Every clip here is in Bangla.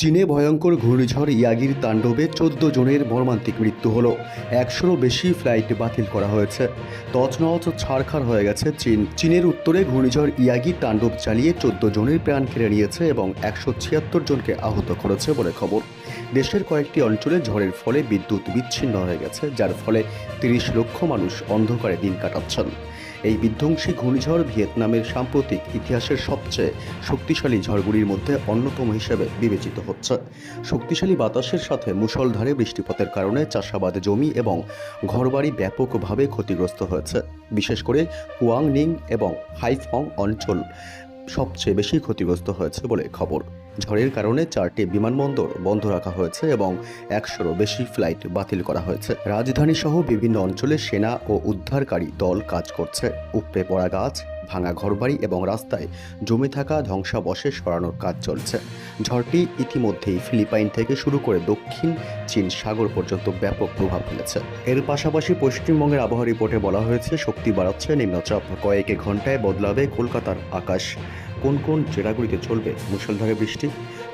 চীনে ভয়ঙ্কর ঘূর্ণিঝড় ইয়াগির তাণ্ডবে চোদ্দ জনের মর্মান্তিক মৃত্যু হলো। একশোরও বেশি ফ্লাইট বাতিল করা হয়েছে। তছনছ ছাড়খাড় হয়ে গেছে চীন। চীনের উত্তরে ঘূর্ণিঝড় ইয়াগি তাণ্ডব চালিয়ে চোদ্দ জনের প্রাণ কেড়ে নিয়েছে এবং একশো ছিয়াত্তর জনকে আহত করেছে বলে খবর। দেশের কয়েকটি অঞ্চলে ঝড়ের ফলে বিদ্যুৎ বিচ্ছিন্ন হয়ে গেছে, যার ফলে তিরিশ লক্ষ মানুষ অন্ধকারে দিন কাটাচ্ছেন। এই বিধ্বংসী ঘূর্ণিঝড় ভিয়েতনামের সাম্প্রতিক ইতিহাসের সবচেয়ে শক্তিশালী ঝড়গুলির মধ্যে অন্যতম হিসেবে বিবেচিত হচ্ছে। শক্তিশালী বাতাসের সাথে মুষলধারে বৃষ্টিপাতের কারণে চাষাবাদ জমি এবং ঘরবাড়ি ব্যাপকভাবে ক্ষতিগ্রস্ত হয়েছে। বিশেষ করে হুয়াংনিং এবং হাইফং অঞ্চল সবচেয়ে বেশি ক্ষতিগ্রস্ত হয়েছে বলে খবর। ঝড়ের কারণে চারটি বিমানবন্দর বন্ধ রাখা হয়েছে এবং একশোরও বেশি ফ্লাইট বাতিল করা হয়েছে। রাজধানী সহ বিভিন্ন অঞ্চলে সেনা ও উদ্ধারকারী দল কাজ করছে। উপড়ে পড়া গাছ, ভাঙা ঘরবাড়ি এবং রাস্তায় জমে থাকা ধ্বংসাবশেষ সরানোর কাজ চলছে। ঝড়টি ইতিমধ্যেই ফিলিপাইন থেকে শুরু করে দক্ষিণ চীন সাগর পর্যন্ত ব্যাপক প্রভাব ফেলেছে। এর পাশাপাশি পশ্চিমবঙ্গের আবহাওয়া রিপোর্টে বলা হয়েছে, শক্তি বাড়াচ্ছে, নিম্নচাপ কয়েক ঘন্টায় বদলাবে কলকাতার আকাশ। কোন কোন জেলাগুলিতে চলবে মুষলধারে বৃষ্টি?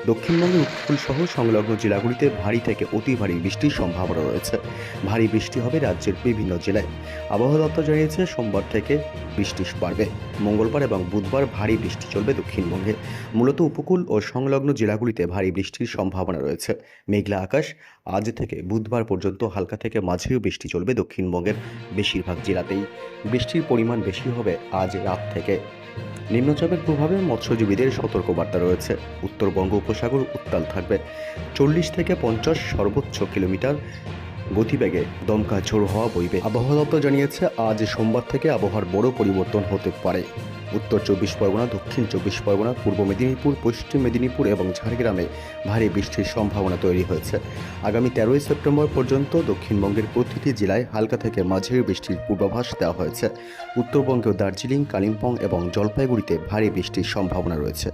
দক্ষিণবঙ্গের উপকূল সহ সংলগ্ন জেলাগুলিতে ভারী থেকে অতি ভারী বৃষ্টির সম্ভাবনা রয়েছে। ভারী বৃষ্টি হবে রাজ্যের বিভিন্ন জেলায়। আবহাওয়া দপ্তর জানিয়েছে, সোমবার থেকে বৃষ্টি বাড়বে। মঙ্গলবার এবং বুধবার ভারী বৃষ্টি চলবে দক্ষিণবঙ্গে। মূলত উপকূল ও সংলগ্ন জেলাগুলিতে ভারী বৃষ্টির সম্ভাবনা রয়েছে। মেঘলা আকাশ, আজ থেকে বুধবার পর্যন্ত হালকা থেকে মাঝেও বৃষ্টি চলবে দক্ষিণবঙ্গের বেশিরভাগ জেলাতেই। বৃষ্টির পরিমাণ বেশি হবে আজ রাত থেকে। নিম্নচাপের প্রভাবে মৎস্যজীবীদের সতর্কবার্তা রয়েছে। উত্তরবঙ্গ উপসাগর উত্তাল থাকবে। চল্লিশ থেকে পঞ্চাশ সর্বোচ্চ কিলোমিটার গতিবেগে দমকা ঝোড়ো হওয়া বইবে। আবহাওয়া দপ্তর জানিয়েছে, আজ সোমবার থেকে আবহাওয়ার বড় পরিবর্তন হতে পারে। উত্তর চব্বিশ পরগনা, দক্ষিণ চব্বিশ পরগনা, পূর্ব মেদিনীপুর, পশ্চিম মেদিনীপুর এবং ঝাড়গ্রামে ভারী বৃষ্টির সম্ভাবনা তৈরি হয়েছে। আগামী তেরোই সেপ্টেম্বর পর্যন্ত দক্ষিণবঙ্গের প্রতিটি জেলায় হালকা থেকে মাঝারি বৃষ্টির পূর্বাভাস দেওয়া হয়েছে। উত্তরবঙ্গেও দার্জিলিং, কালিম্পং এবং জলপাইগুড়িতে ভারী বৃষ্টির সম্ভাবনা রয়েছে।